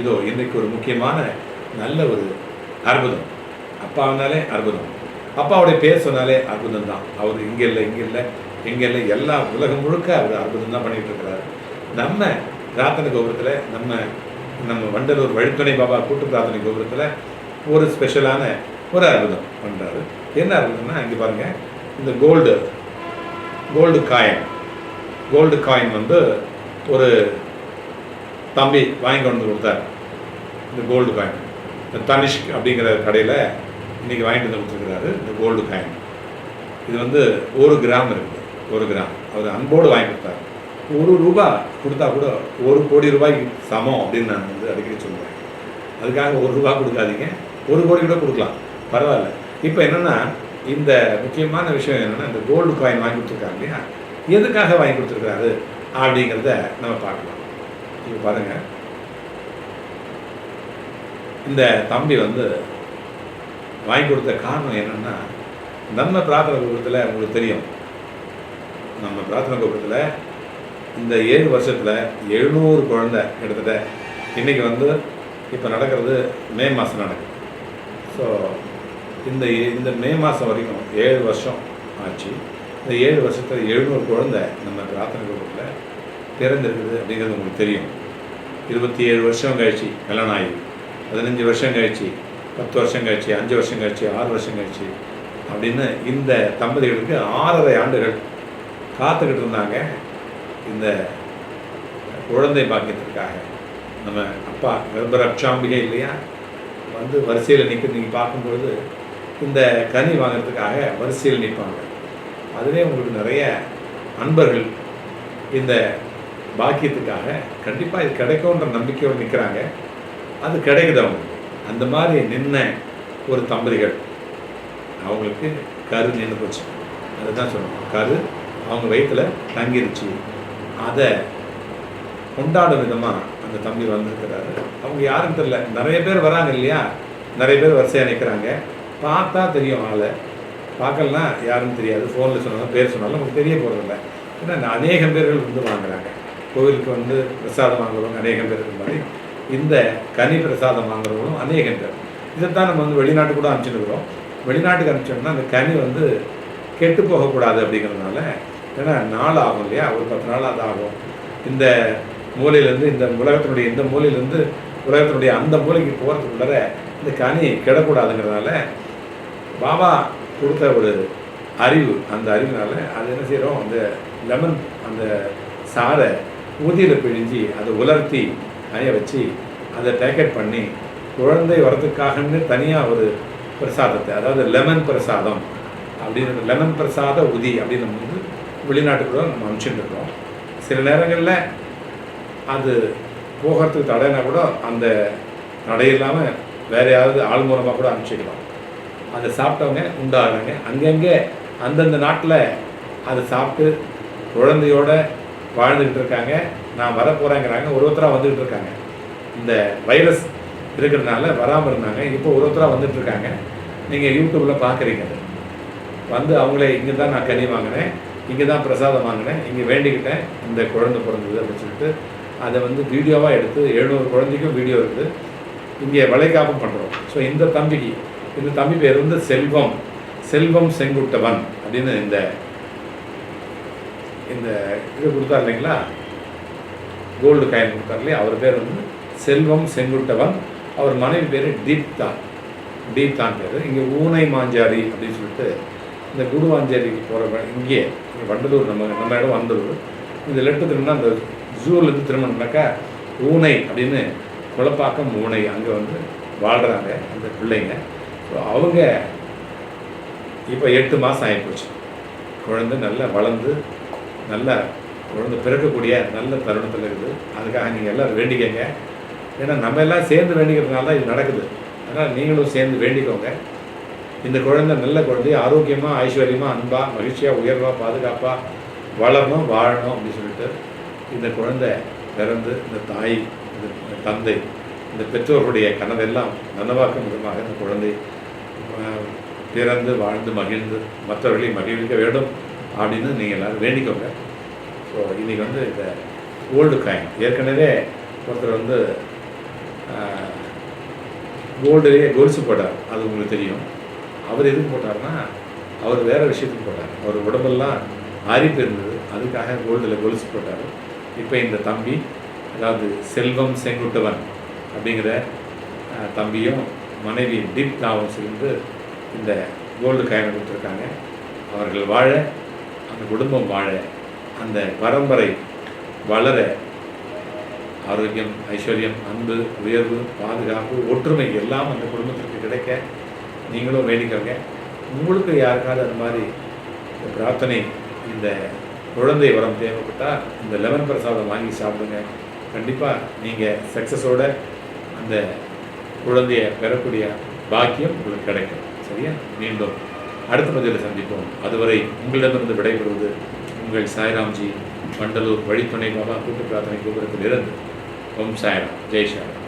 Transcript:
இதோ இன்றைக்கு ஒரு முக்கியமான நல்ல ஒரு அற்புதம். அப்பாவினாலே அற்புதம். அப்பாவுடைய பேர் சொன்னாலே அற்புதம் தான் அவர் இங்கே இல்லை இங்கே இல்லை இங்கே இல்லை. எல்லா உலகம் முழுக்க அவர் அற்புதம் தான் பண்ணிகிட்டு இருக்கிறார் நம்ம பிரார்த்தனை கோபுரத்தில் நம்ம நம்ம வண்டலூர் வழித்துணை பாபா கூட்டு பிரார்த்தனை கோபுரத்தில் ஒரு ஸ்பெஷலான ஒரு அற்புதம் பண்ணுறாரு என்ன அற்புதம்னா இங்கே பாருங்கள் இந்த gold gold coin gold coin வந்து ஒரு தம்பி வாங்கி கொண்டு கொடுத்தார். இந்த கோல்டு காயின் இந்த தனிஷ்க் அப்படிங்கிற கடையில் இன்றைக்கி வாங்கிட்டு வந்து கொடுத்துருக்கிறாரு இந்த கோல்டு காயின் இது வந்து ஒரு கிராம் இருக்குது ஒரு கிராம். அவர் அன்போடு வாங்கி கொடுத்தாரு. ஒரு ரூபா கொடுத்தா கூட ஒரு கோடி ரூபாய்க்கு சமம் அப்படின்னு நான் வந்து அடிக்கடி சொல்லுவேன். அதுக்காக ஒரு ரூபா கொடுக்காதீங்க. ஒரு கோடி கூட கொடுக்கலாம். பரவாயில்ல. இப்போ என்னென்னா இந்த முக்கியமான விஷயம் என்னென்னா இந்த கோல்டு காயின் வாங்கி கொடுத்துருக்காங்க இல்லையா? எதுக்காக வாங்கி கொடுத்துருக்காரு அப்படிங்கிறத நம்ம பார்க்கலாம். இப்போ பாருங்க. இந்த தம்பி வந்து வாங்கி கொடுத்த காரணம் என்னென்னா நம்ம பிரார்த்தனை கோபுரத்தில் உங்களுக்கு தெரியும். நம்ம பிரார்த்தனை கோபுரத்தில் இந்த ஏழு வருஷத்தில் எழுநூறு குழந்தை கிட்டத்தட்ட இன்றைக்கி வந்து இப்போ நடக்கிறது மே மாதம் நடக்குது. ஸோ இந்த இந்த மே மாதம் வரைக்கும் ஏழு வருஷம் ஆச்சு. இந்த ஏழு வருஷத்தில் எழுநூறு குழந்தை நம்ம பிரார்த்தனை கோபுரத்தில் பிறந்திருக்குது அப்படிங்கிறது உங்களுக்கு தெரியும். இருபத்தி ஏழு வருஷம் கழிச்சு கல்யாணம் ஆகி பதினஞ்சு வருஷம் கழிச்சு பத்து வருஷம் கழிச்சு அஞ்சு வருஷம் கழிச்சு ஆறு வருஷம் கழிச்சு அப்படின்னு இந்த தம்பதிகளுக்கு ஆறரை ஆண்டுகள் காத்துக்கிட்டு இருந்தாங்க. இந்த குழந்தை பாக்கியத்திற்காக. நம்ம அப்பா கர்ப்பரட்சாம்பிகை இல்லையா? வந்து வரிசையில் நிற்க நீங்கள் பார்க்கும்பொழுது இந்த கனி வாங்கிறதுக்காக வரிசையில் நிற்பாங்க அதுவே உங்களுக்கு நிறைய அன்பர்கள் இந்த பாக்கியத்துக்காக கண்டிப்பாக இது கிடைக்கும்ன்ற நம்பிக்கையோடு நிற்கிறாங்க அது கிடைக்குது? அவங்களுக்கு அந்த மாதிரி நின்ன ஒரு தம்பதிகள் அவங்களுக்கு கரு நின்று போச்சு. அதுதான் சொல்லணும். கரு அவங்க வயிற்றில் தங்கிருச்சு. அதை கொண்டாடும் விதமாக அந்த தம்பி வந்திருக்கிறாரு அவங்க யாரும் தெரில நிறைய பேர் வராங்க இல்லையா? நிறைய பேர் வரிசையாக நிற்கிறாங்க பார்த்தா தெரியும் ஆளை. பார்க்கலாம் யாருன்னு தெரியாது. ஃபோனில் சொன்னாலும் பேர் சொன்னாலும் நமக்கு தெரிய போகிறதில்ல ஏன்னா அநேகம் பேர்கள் வந்து வாங்குறாங்க. கோவிலுக்கு வந்து பிரசாதம் வாங்குறவங்க அநேகம் பேர் இருக்க மாதிரி இந்த கனி பிரசாதம் வாங்குறவங்களும் அநேகம் பேர். இதைத்தான் நம்ம வந்து வெளிநாட்டு கூட அனுப்பிச்சுருக்கிறோம் வெளிநாட்டுக்கு அனுப்பிச்சோம்னா அந்த கனி வந்து கெட்டு போகக்கூடாது அப்படிங்கிறதுனால ஏன்னா நாள் ஆகும் இல்லையா? ஒரு பத்து நாள் அது ஆகும். இந்த மூலையிலேருந்து இந்த உலகத்தினுடைய இந்த மூலையிலேருந்து உலகத்தினுடைய அந்த மூலைக்கு போகிறதுக்குள்ளார இந்த கனி கெடக்கூடாதுங்கிறதுனால பாபா கொடுத்த ஒரு அறிவு அந்த அறிவுனால அது என்ன செய்கிறோம் அந்த லெமன் அந்த சாறை ஊதியில் பிழிஞ்சு அதை உலர்த்தி அணைய வச்சு அதை பேக்கெட் பண்ணி குழந்தை வரதுக்காகன்னு தனியாக ஒரு பிரசாதத்தை அதாவது லெமன் பிரசாதம் அப்படின்னு லெமன் பிரசாத உதி அப்படின்னு நம்ம வந்து வெளிநாட்டுக்கு கூட நம்ம அனுப்பிச்சுட்டு இருக்கோம் சில நேரங்களில் அது போகிறதுக்கு தடைனா கூட அந்த தடை இல்லாமல் வேறு யாராவது ஆள் மூலமாக கூட அனுப்பிச்சிக்கலாம். அதை சாப்பிட்டவங்க உண்டாகிறாங்க. அங்கங்கே அந்தந்த நாட்டில் அதை சாப்பிட்டு குழந்தையோட வாழ்ந்துக்கிட்டு இருக்காங்க நான் வரப்போகிறேங்கிறாங்க ஒரு ஒருத்தராக வந்துக்கிட்டு இருக்காங்க இந்த வைரஸ் இருக்கிறதுனால வராமல் இருந்தாங்க. இப்போ ஒரு ஒருத்தராக வந்துட்டு இருக்காங்க நீங்கள் யூடியூப்பில் பார்க்குறீங்க அது வந்து அவங்களே இங்கே தான் நான் கனி வாங்கினேன். இங்கே தான் பிரசாதம் வாங்கினேன். இங்கே வேண்டிக்கிட்டேன். இந்த குழந்தை பிறந்தது அப்படின்னு சொல்லிட்டு அதை வந்து வீடியோவாக எடுத்து எழுநூறு குழந்தைக்கும் வீடியோ இருக்குது. இங்கே வளைகாப்பும் பண்ணுறோம் ஸோ இந்த தம்பிக்கு இந்த தம்பி பேர் வந்து செல்வம். செல்வம் செங்குட்டவன் அப்படின்னு இந்த இந்த இது கொடுத்தார் இல்லைங்களா? கோல்டு காயின் கொடுத்தார் இல்லையா? அவர் பேர் வந்து செல்வம் செங்குட்டவன். அவர் மனைவி பேர் தீப்தா தீப்தான் பேர். இங்கே ஊனை மாஞ்சாரி அப்படின்னு சொல்லிட்டு இந்த குடுவாஞ்சேரிக்கு போகிற இங்கே இங்கே வண்டலூர் நம்ம நம்ம இடம் வண்டலூர். இந்த லெட்டு திரும்பினா அந்த ஜூலேருந்து திரும்பினாக்கா ஊனை அப்படின்னு குளப்பாக்கம் ஊனை அங்கே வந்து வாழ்கிறாங்க அந்த பிள்ளைங்க. ஸோ அவங்க இப்போ எட்டு மாதம் ஆகிப்போச்சு குழந்தை நல்லா வளர்ந்து நல்ல குழந்தை பிறக்கக்கூடிய நல்ல தருணத்தில் இருக்குது. அதுக்காக நீங்கள் எல்லோரும் வேண்டிக்கங்க. ஏன்னா நம்ம எல்லாம் சேர்ந்து வேண்டிக்கிறதுனால தான் இது நடக்குது. அதனால் நீங்களும் சேர்ந்து வேண்டிக்கோங்க. இந்த குழந்தை நல்ல குழந்தை ஆரோக்கியமாக ஐஸ்வர்யமாக அன்பாக மகிழ்ச்சியாக உயர்வாக பாதுகாப்பாக வளரணும் வாழணும் அப்படின்னு சொல்லிட்டு இந்த குழந்தை பிறந்து இந்த தாய் இந்த தந்தை இந்த பெற்றோர்களுடைய கனவெல்லாம் நனவாக்கும் விதமாக இந்த குழந்தை பிறந்து வாழ்ந்து மகிழ்ந்து மற்றவர்களை மகிழ்விக்க வேண்டும். அப்படின்னு நீங்கள் எல்லாரும் வேண்டிக்கோங்க. ஸோ இன்றைக்கி வந்து இந்த கோல்டு காயின் ஏற்கனவே ஒருத்தர் வந்து கோல்டுலேயே கொலுசு போட்டார். அது உங்களுக்கு தெரியும். அவர் எதுக்கு போட்டார்னா அவர் வேறு விஷயத்துக்கு போட்டார். அவர் உடம்பெல்லாம் அரிப்பு இருந்தது அதுக்காக கோல்டில் கொலுசு போட்டார். இப்போ இந்த தம்பி அதாவது செல்வம் செங்குட்டவன் அப்படிங்கிற தம்பியும் மனைவி டீப் தாவும் சேர்ந்து இந்த கோல்டு காயினை கொடுத்துருக்காங்க. அவர்கள் வாழ அந்த குடும்பம் வாழ அந்த பரம்பரை வளர ஆரோக்கியம் ஐஸ்வர்யம் அன்பு உயர்வு பாதுகாப்பு ஒற்றுமை எல்லாம் அந்த குடும்பத்திற்கு கிடைக்க நீங்களும் வேண்டிக்கோங்க. உங்களுக்கு யாருக்காவது அந்த மாதிரி பிரார்த்தனை இந்த குழந்தை வரம் தேவைப்பட்டால் இந்த லெமன் பிரசாதம் வாங்கி சாப்பிடுங்க. கண்டிப்பாக நீங்கள் சக்ஸஸோட அந்த குழந்தையை பெறக்கூடிய பாக்கியம் உங்களுக்கு கிடைக்கும். சரியா? மீண்டும் அடுத்த பதிவில் சந்திப்போம். அதுவரை உங்களிடமிருந்து விடைபெறுவது உங்கள் சாய்ராம்ஜி மண்டலூர் வழித்துணை பாபா கூட்டு பிரார்த்தனை கோபுரத்தில் இருந்து ஓம் சாய்ராம். ஜெய் சாய்ராம்.